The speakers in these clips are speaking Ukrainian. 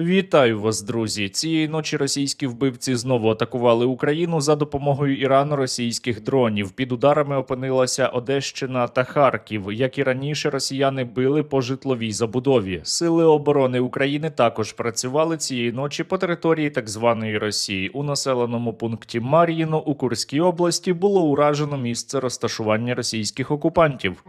Вітаю вас, друзі! Цієї ночі російські вбивці знову атакували Україну за допомогою ірано-російських дронів. Під ударами опинилася Одещина та Харків. Як і раніше, росіяни били по житловій забудові. Сили оборони України також працювали цієї ночі по території так званої Росії. У населеному пункті Мар'їно у Курській області було уражено місце розташування російських окупантів.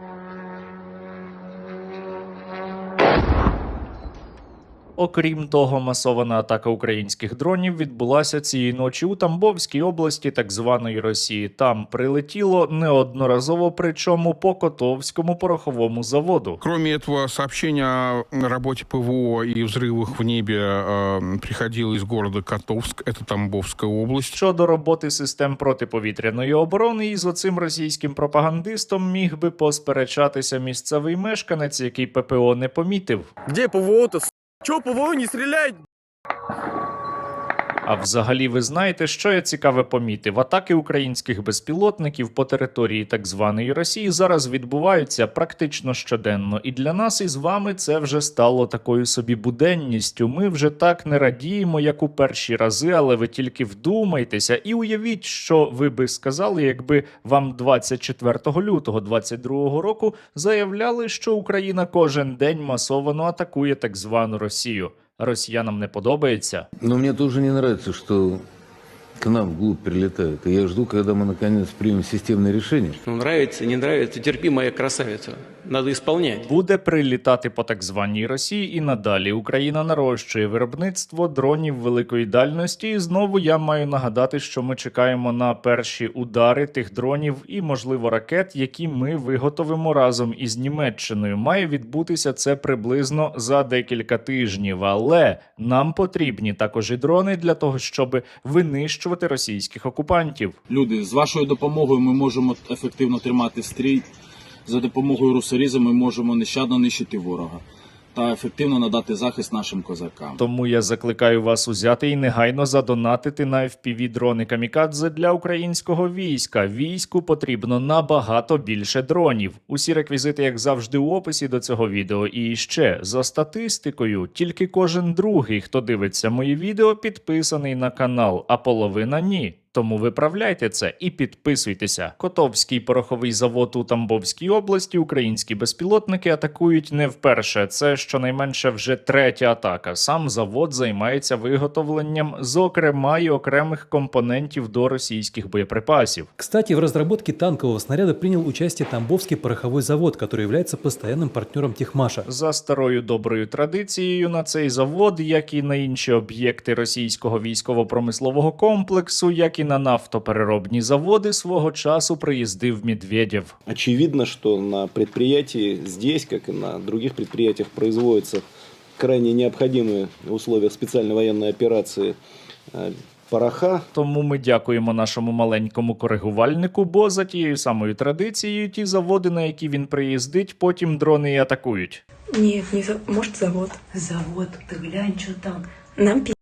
Окрім того, масована атака українських дронів відбулася цієї ночі у Тамбовській області, так званої Росії. Там прилетіло неодноразово, причому по Котовському пороховому заводу. Кроме этого, сообщение о работе ПВО и взрывах в небе э, приходило из города Котовск, это Тамбовская область. Щодо роботи систем протиповітряної оборони, із оцим російським пропагандистом міг би посперечатися місцевий мешканець, який ППО не помітив. Где ПВО-то, с***? Чё ПВО не стреляет? А взагалі, ви знаєте, що я цікаве помітив? Атаки українських безпілотників по території так званої Росії зараз відбуваються практично щоденно. І для нас із вами це вже стало такою собі буденністю. Ми вже так не радіємо, як у перші рази, але ви тільки вдумайтеся і уявіть, що ви би сказали, якби вам 24 лютого 22 року заявляли, що Україна кожен день масовано атакує так звану Росію. Росіянам не подобається. Ну мені дуже не подобається, что к нам вглубь прилетают. И я жду, когда мы наконец примем системное решение. Ну, нравится, не нравится, терпи, моя красавица. Надо исполнять. буде прилітати по так званій Росії і надалі. Україна нарощує виробництво дронів великої дальності. І знову я маю нагадати, що ми чекаємо на перші удари тих дронів і, можливо, ракет, які ми виготовимо разом із Німеччиною. Має відбутися це приблизно за декілька тижнів. Але нам потрібні також і дрони для того, щоб винищувати російських окупантів. Люди, з вашою допомогою ми можемо ефективно тримати стрій. За допомогою русаріза ми можемо нещадно нищити ворога та ефективно надати захист нашим козакам. Тому я закликаю вас узяти і негайно задонатити на fpv дрони камікадзе для українського війська. Війську потрібно набагато більше дронів. Усі реквізити, як завжди, у описі до цього відео. І ще за статистикою, тільки кожен другий, хто дивиться мої відео, підписаний на канал, а половина ні. Тому виправляйте це і підписуйтеся. Котовський пороховий завод у Тамбовській області. Українські безпілотники атакують не вперше. Це щонайменше вже третя атака. Сам завод займається виготовленням, зокрема й окремих компонентів до російських боєприпасів. Кстати, в разработке танкового снаряда принял участие Тамбовский пороховой завод, который является постоянным партнером Техмаша. За старою доброю традицією на цей завод, як і на інші об'єкти російського військово-промислового комплексу, як і на нафтопереробні заводи, свого часу приїздив Медведєв. Очевидно, что на предприятии здесь, как и на других предприятиях, производятся крайне необходимые в условиях специальной военной операции э, пороха. Тому ми дякуємо нашому маленькому коригувальнику, бо за тією самою традицією ті заводи, на які він приїздить, потім дрони і атакують. Нет, не за... может завод. Завод, ты глянь, что там. Нам пи***.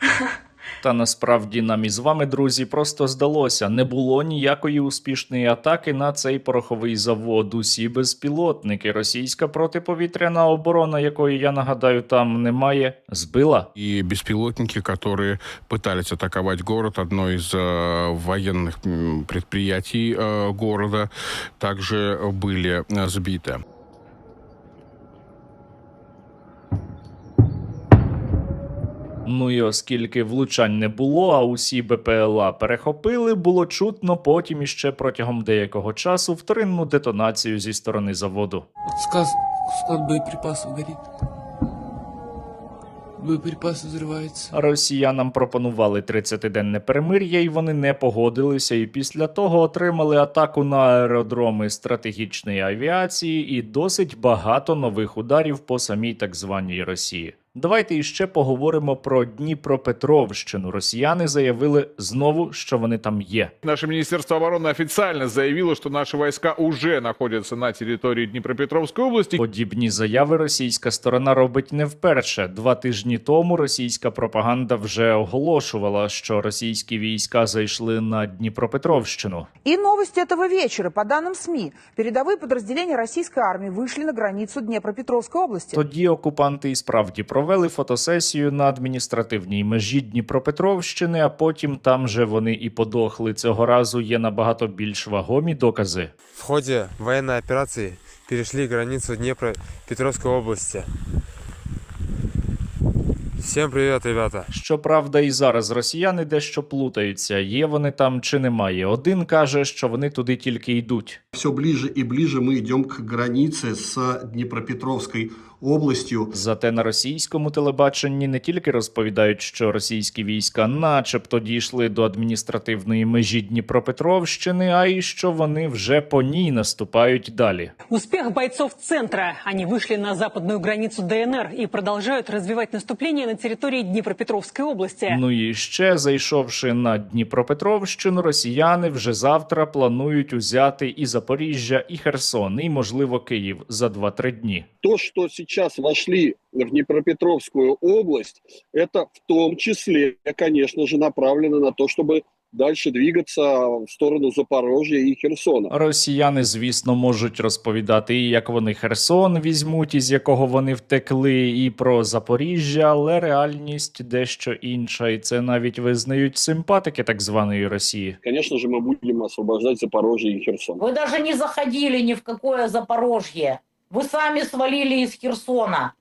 Та насправді нам із вами, друзі, просто здалося, не було ніякої успішної атаки на цей пороховий завод. Усі безпілотники, російська протиповітряна оборона, якої я нагадаю, там немає, збила. И беспилотники, которые пытались атаковать город, одно из э, военных м, предприятий э, города, также были э, сбиты. Ну і оскільки влучань не було, а усі БПЛА перехопили, було чутно потім іще протягом деякого часу вторинну детонацію зі сторони заводу. Сказ, склад боеприпасов горит. Боеприпасы взрываются. Росіянам пропонували 30-денне перемир'я, і вони не погодилися. І після того отримали атаку на аеродроми стратегічної авіації і досить багато нових ударів по самій так званій Росії. Давайте іще поговоримо про Дніпропетровщину. Росіяни заявили знову, що вони там є. Наше Министерство обороны официально заявило, что наши войска уже находятся на территории Днепропетровской области. Подібні заяви російська сторона робить не вперше. Два тижні тому російська пропаганда вже оголошувала, що російські війська зайшли на Дніпропетровщину. И новости этого вечера. По данным СМИ, передовые подразделения российской армии вышли на границу Днепропетровской области. Тоді окупанти і справді провели фотосесію на адміністративній межі Дніпропетровщини, а потім там же вони і подохли. Цього разу є набагато більш вагомі докази. В ходе военной операции перешли границу Днепропетровской области. Всем привет, ребята. Щоправда, і зараз росіяни дещо плутаються, є вони там чи немає. Один каже, що вони туди тільки йдуть. Все ближе и ближе мы идем к границе с Днепропетровской областью. Зате на російському телебаченні не тільки розповідають, що російські війська, начебто, дійшли до адміністративної межі Дніпропетровщини, а й що вони вже по ній наступають далі. Успех бойцов центра. Они вышли на западную границу ДНР и продолжают развивать наступление на территории Днепропетровской области. Ну і ще зайшовши на Дніпропетровщину, росіяни вже завтра планують узяти і Запоріжжя, і Херсон, і можливо Київ за 2-3 дні. То, что сейчас вошли в Днепропетровскую область, это в том числе, конечно же, направлено на то, чтобы дальше двигаться в сторону Запорожья и Херсона. Росіяни, звісно, можуть розповідати, і як вони Херсон візьмуть, із якого вони втекли, і про Запоріжжя, але реальність дещо інша, і це навіть визнають симпатики так званої Росії. Конечно же, мы будем освобождать Запорожье и Херсон. Вы даже не заходили ни в какое Запорожье. Вы сами свалили из Херсона.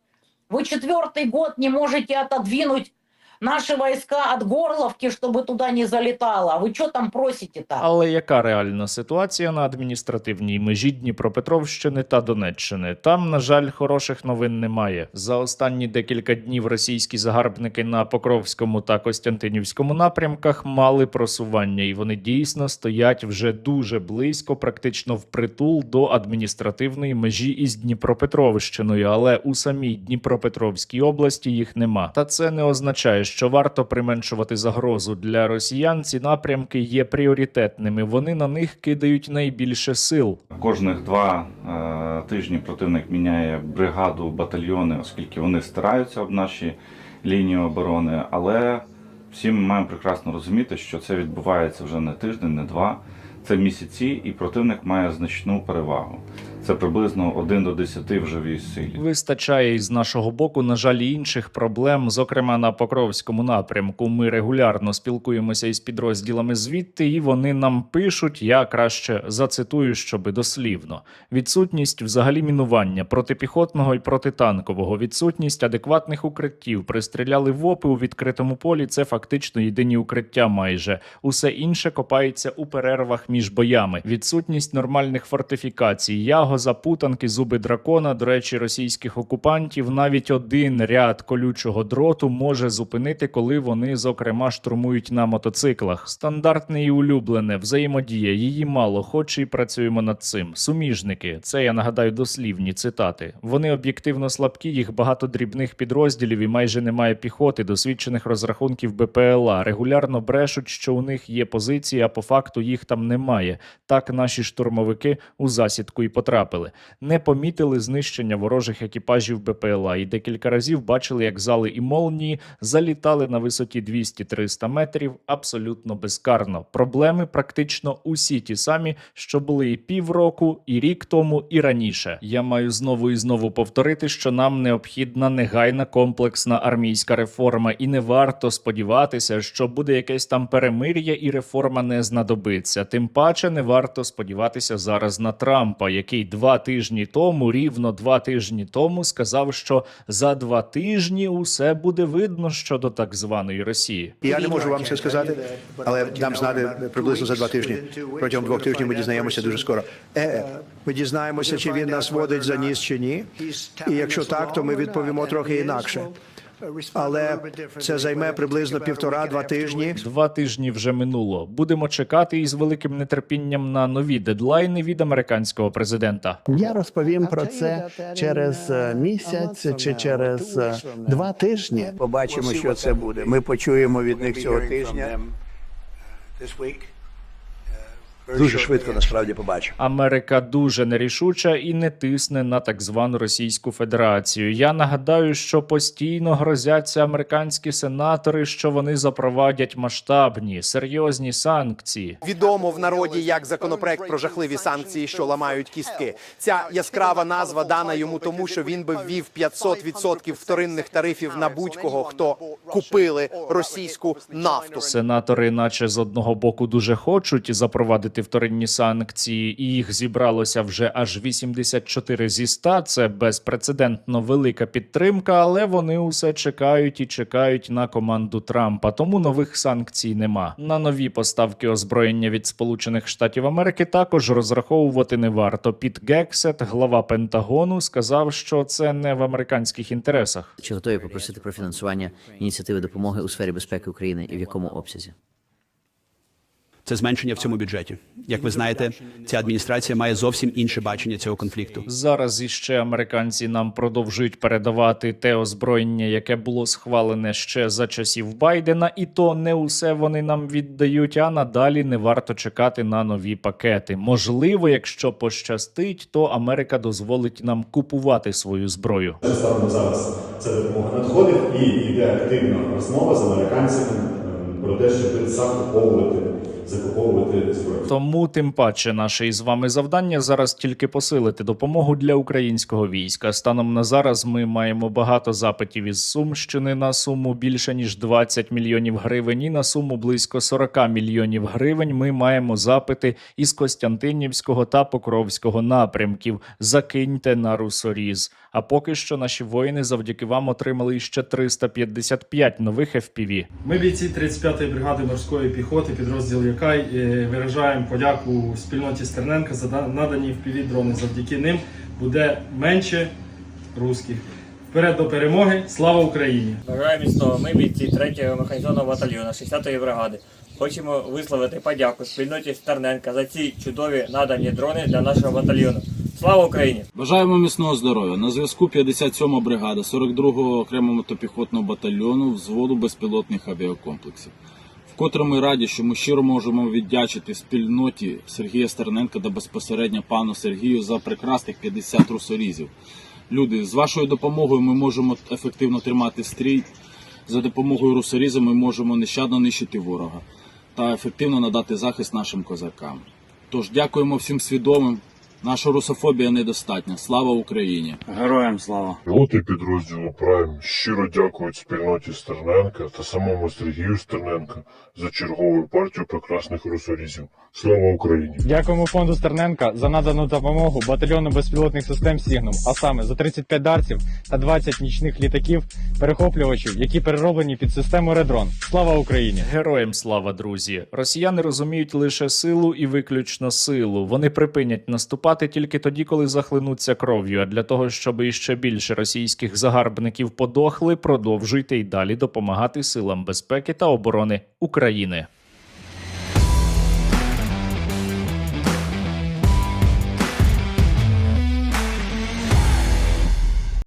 Вы четвертый год не можете отодвинуть наши войска от Горловки, чтобы туда не залетало. Вы что там просите-то? Але яка реальна ситуація на адміністративній межі Дніпропетровщини та Донеччини? Там, на жаль, хороших новин немає. За останні декілька днів російські загарбники на Покровському та Костянтинівському напрямках мали просування, і вони дійсно стоять вже дуже близько, практично впритул до адміністративної межі із Дніпропетровщиною. Але у самій Дніпропетровській області їх нема. Та це не означає, що варто применшувати загрозу для росіян. Ці напрямки є пріоритетними. Вони на них кидають найбільше сил. Кожних два е, тижні противник міняє бригаду, батальйони, оскільки вони стараються об наші лінії оборони. Але всі ми маємо прекрасно розуміти, що це відбувається вже не тиждень, не два. Це місяці, і противник має значну перевагу. Це приблизно 1 до 10 в живій силі. Вистачає із нашого боку, на жаль, інших проблем. Зокрема, на Покровському напрямку ми регулярно спілкуємося із підрозділами звідти, і вони нам пишуть. Я краще зацитую, щоби дослівно: відсутність взагалі мінування протипіхотного і протитанкового, відсутність адекватних укриттів. Пристріляли в опи у відкритому полі. Це фактично єдині укриття. Майже усе інше копається у перервах між боями. Відсутність нормальних фортифікацій. Яго запутанки, зуби дракона. До речі, російських окупантів навіть один ряд колючого дроту може зупинити, коли вони, зокрема, штурмують на мотоциклах. Стандартне і улюблене взаємодія. Її мало, хоч і працюємо над цим. Суміжники, це я нагадаю дослівні цитати. Вони об'єктивно слабкі, їх багато дрібних підрозділів і майже немає піхоти, досвідчених розрахунків БПЛА. Регулярно брешуть, що у них є позиції, а по факту їх там немає. Так наші штурмовики у засідку і потрапили. Не помітили знищення ворожих екіпажів БПЛА і декілька разів бачили, як зали і молнії залітали на висоті 200-300 метрів абсолютно безкарно. Проблеми практично усі ті самі, що були і півроку, і рік тому, і раніше. Я маю знову і знову повторити, що нам необхідна негайна комплексна армійська реформа, і не варто сподіватися, що буде якесь там перемир'я, і реформа не знадобиться. Тим паче не варто сподіватися зараз на Трампа, який два тижні тому, рівно два тижні тому, сказав, що за два тижні усе буде видно щодо так званої Росії. Я не можу вам це сказати, але дам знати приблизно за два тижні. Протягом двох тижнів ми дізнаємося дуже скоро. Е, ми дізнаємося, чи він нас водить за ніс чи ні. І якщо так, то ми відповімо трохи інакше. Але це займе приблизно півтора-два тижні. Два тижні вже минуло. Будемо чекати із великим нетерпінням на нові дедлайни від американського президента. Я розповім про це через е, місяць чи через е, два тижні. Побачимо, що це буде. Ми почуємо від них цього тижня. Дуже швидко насправді побачимо. Америка дуже нерішуча і не тисне на так звану Російську Федерацію. Я нагадаю, що постійно грозяться американські сенатори, що вони запровадять масштабні серйозні санкції. Відомо в народі як законопроект про жахливі санкції, що ламають кістки. Ця яскрава назва дана йому тому, що він би ввів 500% вторинних тарифів на будь-кого, хто купили російську нафту. Сенатори, наче з одного боку, дуже хочуть запровадити вторинні санкції, і їх зібралося вже аж 84 зі 100. Це безпрецедентно велика підтримка, але вони усе чекають і чекають на команду Трампа. Тому нових санкцій нема. На нові поставки озброєння від Сполучених Штатів Америки також розраховувати не варто. Піт Гексет, глава Пентагону, сказав, що це не в американських інтересах. Чи готові попросити про фінансування ініціативи допомоги у сфері безпеки України і в якому обсязі? Це зменшення в цьому бюджеті. Як ви знаєте, ця адміністрація має зовсім інше бачення цього конфлікту. Зараз іще американці нам продовжують передавати те озброєння, яке було схвалене ще за часів Байдена, і то не усе вони нам віддають. А надалі не варто чекати на нові пакети. Можливо, якщо пощастить, то Америка дозволить нам купувати свою зброю. Станом зараз ця допомога надходить і йде активна розмова з американцями ем, про те, щоб закуповувати, закуповувати зброю. Тому тим паче наше із вами завдання зараз тільки посилити допомогу для українського війська. Станом на зараз ми маємо багато запитів із Сумщини на суму більше ніж 20 мільйонів гривень. І на суму близько 40 мільйонів гривень. Ми маємо запити із Костянтинівського та Покровського напрямків. Закиньте на русоріз. А поки що наші воїни завдяки вам отримали ще 355 нових FPV. Ми бійці 35-ї бригади морської піхоти, підрозділ Якай, е, виражаємо подяку спільноті Стерненка за да- надані впіві дрони. Завдяки ним буде менше русських. Вперед до перемоги! Слава Україні! Бажаю міцного. Ми бійці 3-го механізованого батальйону 60-ї бригади. Хочемо висловити подяку спільноті Стерненка за ці чудові надані дрони для нашого батальйону. Слава Україні! Бажаємо міцного здоров'я. На зв'язку 57 бригада 42-го окремого мотопіхотного батальйону взводу безпілотних авіакомплексів. Вкотре ми раді, що ми щиро можемо віддячити спільноті Сергія Стерненка та безпосередньо пану Сергію за прекрасних 50 русорізів. Люди, з вашою допомогою ми можемо ефективно тримати стрій. За допомогою русоріза ми можемо нещадно нищити ворога та ефективно надати захист нашим козакам. Тож дякуємо всім свідомим. Наша русофобія недостатня. Слава Україні! Героям слава! Пілоти підрозділу Прайм щиро дякують спільноті Стерненка та самому Сергію Стерненка за чергову партію прекрасних русорізів. Слава Україні! Дякуємо фонду Стерненка за надану допомогу батальйону безпілотних систем Сігнум, а саме за 35 дарців та 20 нічних літаків перехоплювачів, які перероблені під систему Редрон. Слава Україні! Героям слава, друзі! Росіяни розуміють лише силу і виключно силу. Вони припинять наступати тільки тоді, коли захлинуться кров'ю. А для того, щоб іще більше російських загарбників подохли, продовжуйте й далі допомагати силам безпеки та оборони України.